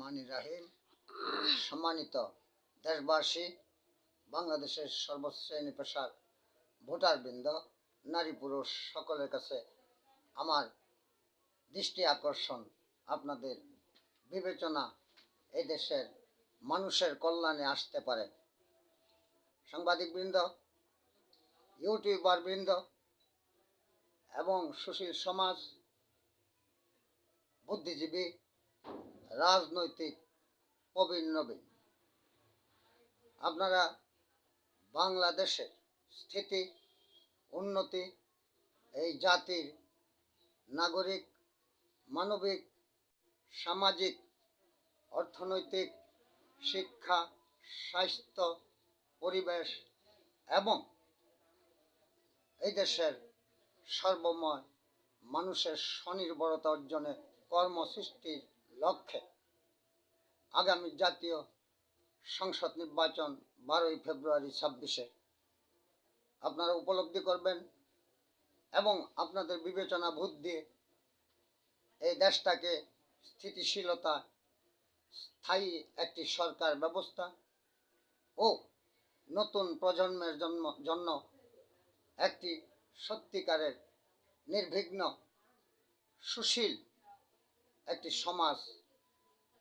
রহমান রাহিম। সম্মানিত দেশবাসী, বাংলাদেশের সর্বশ্রেণী পেশার ভোটারবৃন্দ, নারী পুরুষ সকলের কাছে আমার দৃষ্টি আকর্ষণ। আপনাদের বিবেচনা এই দেশের মানুষের কল্যাণে আসতে পারে। ইউটিউবার বৃন্দ এবং সুশীল সমাজ, বুদ্ধিজীবী রাজনৈতিক প্রবীণ নবীন আপনারা বাংলাদেশের স্থিতি, উন্নতি, এই জাতির নাগরিক, মানবিক, সামাজিক, অর্থনৈতিক, শিক্ষা, স্বাস্থ্য, পরিবেশ এবং এই দেশের সর্বময় মানুষের স্বনির্ভরতা অর্জনে কর্মসৃষ্টির লক্ষ্যে আগামী জাতীয় সংসদ নির্বাচন বারোই ফেব্রুয়ারি ছাব্বিশে আপনারা উপলব্ধি করবেন এবং আপনাদের বিবেচনা দিয়ে এই দেশটাকে স্থিতিশীলতা, স্থায়ী একটি সরকার ব্যবস্থা ও নতুন প্রজন্মের জন্ম, জন্য একটি সত্যিকারের নির্বিঘ্ন সুশীল একটি সমাজ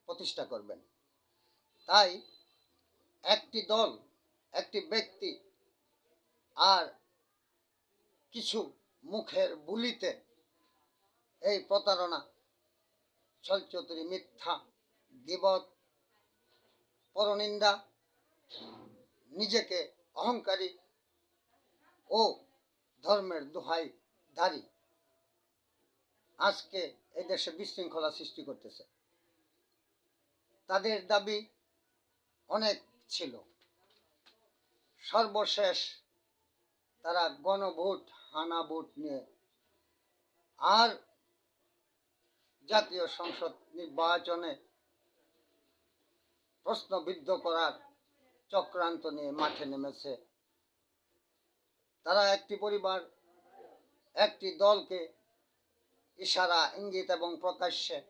প্রতিষ্ঠা করবেন। তাই একটি দল, একটি ব্যক্তি আর কিছু মুখের বুলিতে এই প্রতারণা ছলচতুরি মিথ্যা, গিবত, পরনিন্দা, নিজেকে অহংকারী ও ধর্মের দোহাই দাঁড়ি আজকে এই দেশে বিশৃঙ্খলা সৃষ্টি করতেছে। তাদের দাবি অনেক ছিল। সর্বশেষ তারা গণভোট হানা ভোট নিয়ে আর জাতীয় সংসদ নির্বাচনে প্রশ্নবিদ্ধ করার চক্রান্ত নিয়ে মাঠে নেমেছে। তারা একটি পরিবার, একটি দলকে ইশারা, ইঙ্গিত এবং প্রকাশ্যে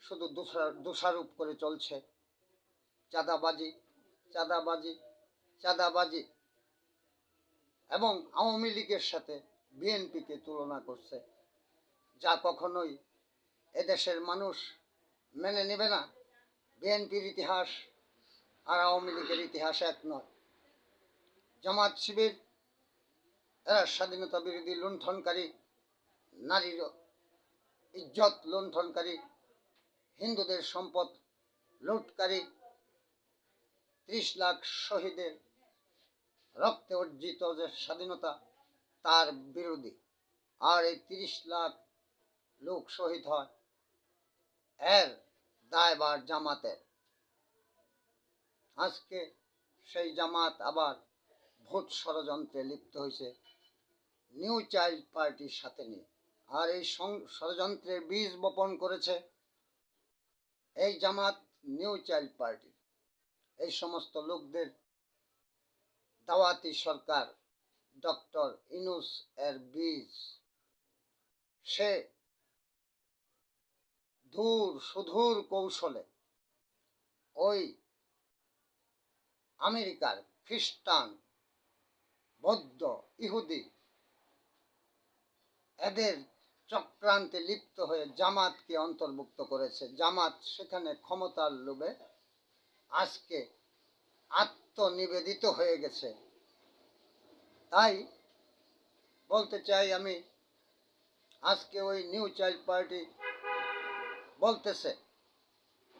শুধু দোষা- দোষারোপ করে চলছে। চাঁদাবাজি চাঁদাবাজি চাঁদাবাজি। এবং আওয়ামী লীগের সাথে বিএনপিকে তুলনা করছে। যা কখনোই এদেশের মানুষ মেনে নেবে না। বিএনপির ইতিহাস আর আওয়ামী লীগের ইতিহাস এক নয়। জামাত শিবির, এরা স্বাধীনতা বিরোধী লুণ্ঠনকারী নারীর ইজ্জত লুণ্ঠনকারী, হিন্দুদের সম্পদ লুটকারী, ত্রিশ লাখ শহীদের রক্তে অর্জিত যে স্বাধীনতা, তার বিরোধী। আর এই তিরিশ লাখ লোক শহীদ হয় এর দায়বার জামাতের। আজকে সেই জামাত আবার ভোট ষড়যন্ত্রে লিপ্ত হয়েছে। নিউ চাইল্ড পার্টির সাথে নিয়ে। আর এই ষড়যন্ত্রের বীজ বপন করেছে এই জামাত নিউ চাইল্ড পার্টি। এই সমস্ত লোকদের দাওয়াতি সরকার ডক্টর ইনুস এর বীজ। সে দূর সুদূর কৌশলে ওই আমেরিকার খ্রিস্টান, বৌদ্ধ, ইহুদি এদের চক্রান্তে লিপ্ত হয়ে জামাতকে অন্তর্ভুক্ত করেছে। জামাত সেখানে ক্ষমতার লোভে আজকে আত্মনিবেদিত হয়ে গেছে। তাই বলতে চাই আমি, আজকে ওই নিউ চাইল্ড পার্টি বলতেছে,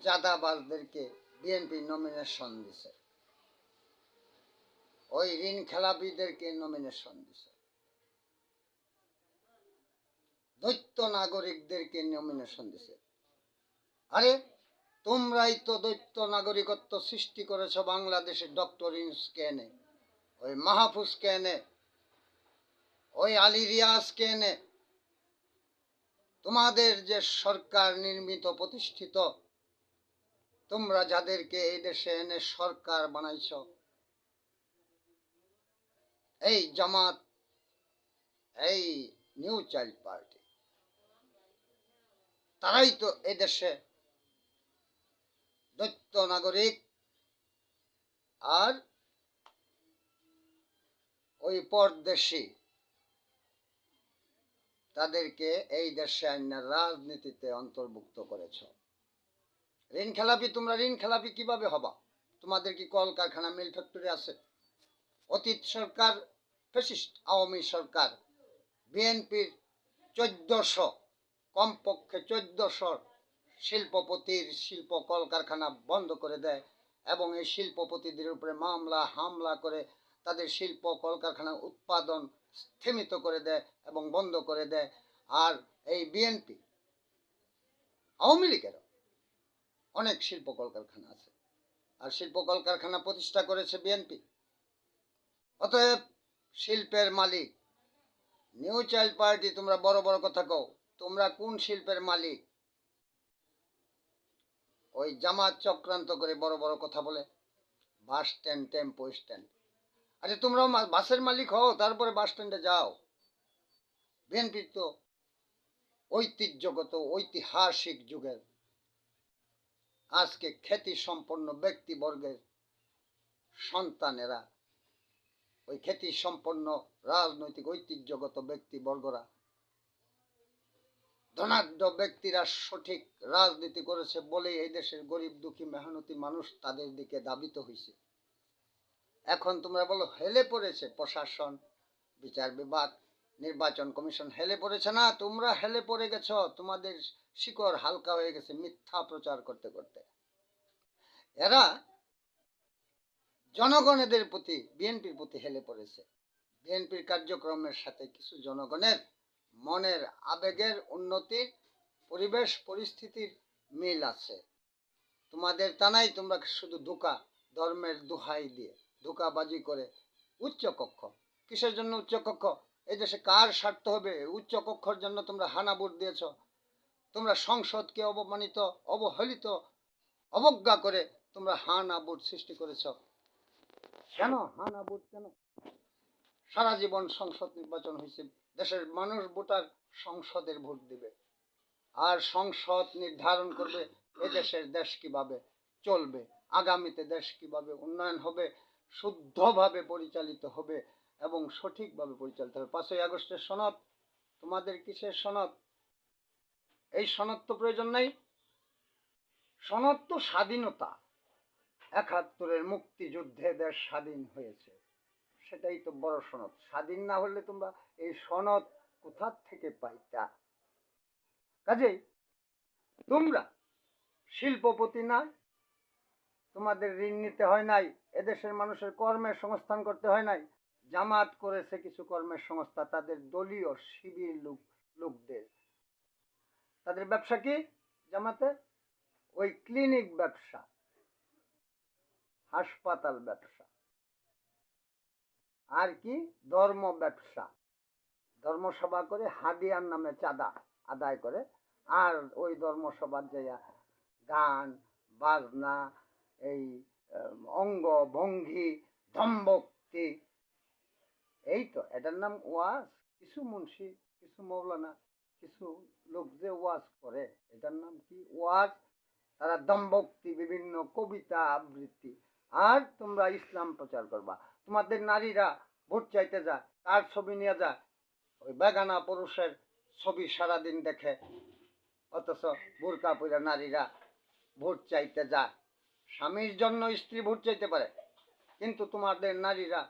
চাঁদাবাজদেরকে বিএনপি নমিনেশন দিছে। ওই ঋণ খেলাপিদেরকে নমিনেশন দিছে। দৈত্য নাগরিকদেরকে নমিনেশন দিছে। আরে, তোমরাই তো দৈত্য নাগরিকত্ব সৃষ্টি করেছ বাংলাদেশের ডক্টর ইনসকে এনে ওই মাহফুজকে এনে ওই আলী রিয়াজকে এনে তোমাদের যে সরকার নির্মিত, প্রতিষ্ঠিত, তোমরা যাদেরকে এই দেশে এনে সরকার বানাইছ, এই জামাত, এই নিউ চাইল্ড পার্টি তারাই তো এদেশে দৈত্য নাগরিক। আর ওই পরদেশি তাদেরকে এই দেশে আইনার রাজনীতিতে অন্তর্ভুক্ত করেছ। ঋণ খেলাপি, তোমরা ঋণ খেলাপি কীভাবে হবা? তোমাদের কি কলকারখানা, মিল ফ্যাক্টরি আছে? অতীত সরকার, ফেসিস্ট, আওয়ামী সরকার, বিএনপির চোদ্দশো কমপক্ষে চোদ্দশো শিল্পপতির শিল্প কলকারখানা বন্ধ করে দেয় এবং এই শিল্পপতিদের উপরে মামলা, হামলা করে তাদের শিল্প কলকারখানা উৎপাদন স্থিমিত করে দেয় এবং বন্ধ করে দেয়। আর এই বিএনপি, আওয়ামী লীগেরও অনেক শিল্প কলকারখানা আছে। আর শিল্প কলকারখানা প্রতিষ্ঠা করেছে বিএনপি। অতএব শিল্পের মালিক, নিউ চাইল্ড পার্টি, তোমরা বড় বড় কথা কও। তোমরা কোন শিল্পের মালিক? ওই জামাত চক্রান্ত করে বড় বড় কথা বলে। বাস স্ট্যান্ড টেম্পো স্ট্যান্ড আরে তোমরাও বাসের মালিক হও, তারপরে বাস স্ট্যান্ডে যাও। বিএনপি তো ঐতিহ্যগত, ঐতিহাসিক যুগের। আজকে খ্যাতি সম্পন্ন ব্যক্তিবর্গের সন্তানেরা, ওই খ্যাতি সম্পন্ন রাজনৈতিক ঐতিহ্যগত ব্যক্তিবর্গরা ধনাঢ্য ব্যক্তিরা সঠিক রাজনীতি করেছে বলে এই দেশের গরিব, দুঃখী, মেহনতি মানুষ তাদের দিকে দাবিত হয়েছে এখন তোমরা বলো, হেলে পড়েছে প্রশাসন, বিচার বিভাগ, নির্বাচন কমিশন হেলে পড়েছে না? তোমরা হেলে পড়ে গেছ, তোমাদের শিকড় হালকা হয়ে গেছে মিথ্যা প্রচার করতে করতে। এরা জনগণেদের প্রতি, বিএনপির প্রতি হেলে পড়েছে। বিএনপির কার্যক্রমের সাথে কিছু জনগণের মনের আবেগের উন্নতির, পরিবেশ পরিস্থিতির মিল আছে। তোমাদের টানাই তোমরা শুধু ধোকা, ধর্মের দোহাই দিয়ে, ধোকাবাজি করে উচ্চ কক্ষ। কিসের জন্য উচ্চ কক্ষ? এই দেশে কার স্বার্থ হবে? উচ্চ কক্ষর জন্য তোমরা হানা ভোট দিয়েছ। তোমরা সংসদকে অবমানিত, অবহেলিত, অবজ্ঞা করে তোমরা হানা ভোট সৃষ্টি করেছ। কেন হানা ভোট কেন? সারা জীবন সংসদ নির্বাচন হয়েছে দেশের মানুষ ভোটার সংসদের ভোট দিবে। আর সংসদ নির্ধারণ করবে এ দেশের দেশ কীভাবে চলবে, আগামীতে দেশ কীভাবে উন্নয়ন হবে, শুদ্ধভাবে পরিচালিত হবে এবং সঠিকভাবে পরিচালিত হবে। পাঁচই আগস্টের সনদ, তোমাদের কিসের সনদ? এই সনদ তো প্রয়োজন নাই। সনদ তো স্বাধীনতা। একাত্তরের মুক্তিযুদ্ধে দেশ স্বাধীন হয়েছে। সেটাই তো বড় সনদ। স্বাধীন না হলে তোমরা এই সনদ কোথা থেকে পাইতা? কাজেই তোমরা শিল্পপতি না তোমাদের ঋণ নিতে হয় নাই, এদেশের মানুষের কর্মের সংস্থান করতে হয় নাই জামাত করেছে কিছু কর্মের সংস্থা, তাদের দলীয় শিবির লোক, লোকদের। তাদের ব্যবসা কি জামাতে? ওই ক্লিনিক ব্যবসা, হাসপাতাল ব্যবসা। আর কি? ধর্ম ব্যবসা। ধর্মসভা করে হাদিয়ার নামে চাঁদা আদায় করে। আর ওই ধর্মসভার যে গান, বাজনা, এই অঙ্গ ভঙ্গি ধম্ভক্তি এই তো। এটার নাম ওয়াজ। কিছু মুন্সি, কিছু মৌলানা, কিছু লোক যে ওয়াজ করে, এটার নাম কি ওয়াজ? তারা দম্ভক্তি বিভিন্ন কবিতা, আবৃত্তি। আর তোমরা ইসলাম প্রচার করবা। তোমাদের নারীরা ভোট চাইতে যা, তার ছবি নিয়ে যা। ওই বেগানা পুরুষের ছবি সারাদিন দেখে। অথচ বোরকা পইরা নারীরা ভোট চাইতে যায় স্বামীর জন্য স্ত্রী ভোট চাইতে পারে, কিন্তু তোমাদের নারীরা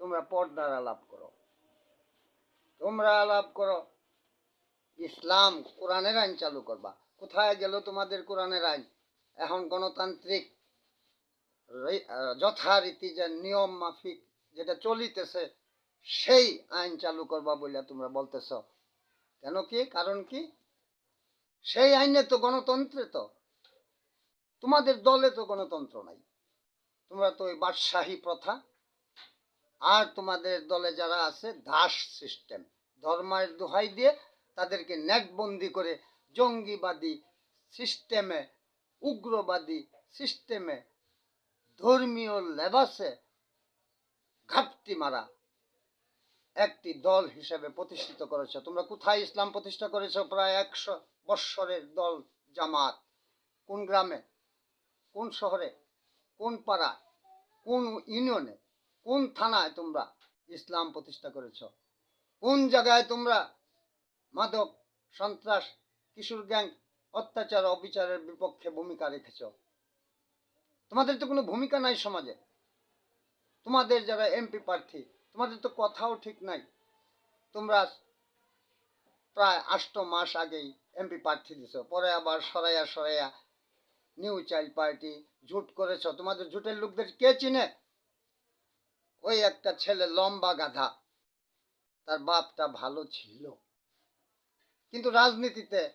তোমরা পর্দার আলাপ করো। তোমরা আলাপ করো। ইসলাম কোরআনের আইন চালু করবা। কোথায় গেল তোমাদের কোরআনের আইন? এখন গণতান্ত্রিক যথারীতি যে নিয়ম মাফিক যেটা চলিতেছে, সেই আইন চালু করবা বলে তোমরা বলতেছ। কেন কি? কারণ কি? সেই আইনে তো গণতন্ত্রে তো। তোমাদের দলে তো গণতন্ত্র নাই। তোমরা তো ওই বাদশাহী প্রথা। আর তোমাদের দলে যারা আছে, দাস সিস্টেম ধর্মের দোহাই দিয়ে তাদেরকে নেটবন্দি করে জঙ্গিবাদী সিস্টেমে উগ্রবাদী সিস্টেমে ধর্মীয় লেবাসে ঘাপটি মারা। একটি দল হিসেবে প্রতিষ্ঠিত করেছে। তোমরা কোথায় ইসলাম প্রতিষ্ঠা করেছ? প্রায় একশো বৎসরের দল জামাত। কোন গ্রামে? কোন শহরে? কোন পাড়া কোন ইউনিয়নে? কোন থানায় তোমরা ইসলাম প্রতিষ্ঠা করেছ? কোন জায়গায় তোমরা মাদক, সন্ত্রাস, কিশোর গ্যাং, অত্যাচার, অবিচারের বিপক্ষে ভূমিকা রেখেছ? তোমাদের তো কোনো ভূমিকা নাই সমাজে। তোমাদের যারা এমপি প্রার্থী, তোমাদের তো কথাও ঠিক নাই। তোমরা প্রায় আষ্ট মাস আগেই এমপি প্রার্থী দিছো, পরে আবার সরাইয়া সরাইয়া নিউ চাইল্ড পার্টি জুট করেছ। তোমাদের জুটের লোকদের কে চিনে? ওই একটা ছেলে লম্বা গাধা, তার বাপটা ভালো ছিল। কিন্তু রাজনীতিতে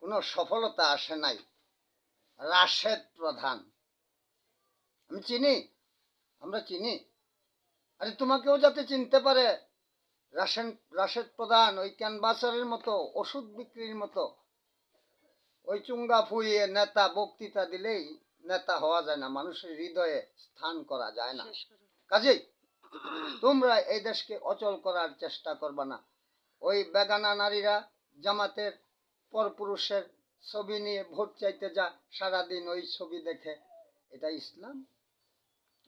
কোনো সফলতা আসে নাই। রাশেদ প্রধান। আমি চিনি? আমরা চিনি। আরে তোমাকেও যাতে চিনতে পারে রাশেন রাশেদ প্রধান ওই ক্যানভাসারের মতো ওষুধ বিক্রির মতো। ওই চুঙ্গা ফুইয়ে নেতা বক্তৃতা দিলেই নেতা হওয়া যায় না মানুষের হৃদয়ে স্থান করা যায় না। কাজেই তোমরা এই দেশকে অচল করার চেষ্টা করবা না। ওই বেগানা নারীরা জামাতের পরপুরুষের ছবি নিয়ে ভোট চাইতে যা সারাদিন ওই ছবি দেখে এটা ইসলাম?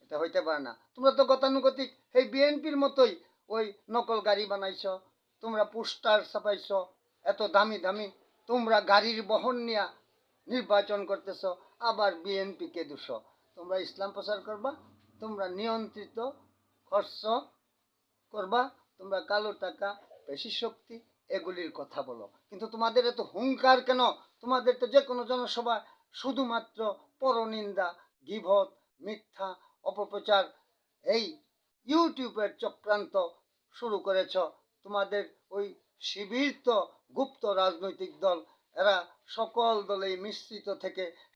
এটা হইতে পারে না। তোমরা তো গতানুগতিক এই বিএনপির মতোই ওই নকল গাড়ি বানাইছ, তোমরা পোস্টার ছাপাইছ, এত দামি দামি, তোমরা গাড়ির বহন নিয়ে নির্বাচন করতেছ, আবার বিএনপিকে দুষ। তোমরা ইসলাম প্রচার করবা, তোমরা নিয়ন্ত্রিত খরচ করবা, তোমরা কালো টাকা পেশি শক্তি, এগুলির কথা বলো। কিন্তু তোমাদের এত হুঙ্কার কেন? তোমাদের তো যে কোনো জনসভা শুধুমাত্র পরনিন্দা গিভত মিথ্যা অপপ্রচার। এই ইউটিউবের চক্রান্ত শুরু করেছ। তোমাদের ওই শিবির তো গুপ্ত রাজনৈতিক দল। এরা সকল দলেই মিশ্রিত থেকে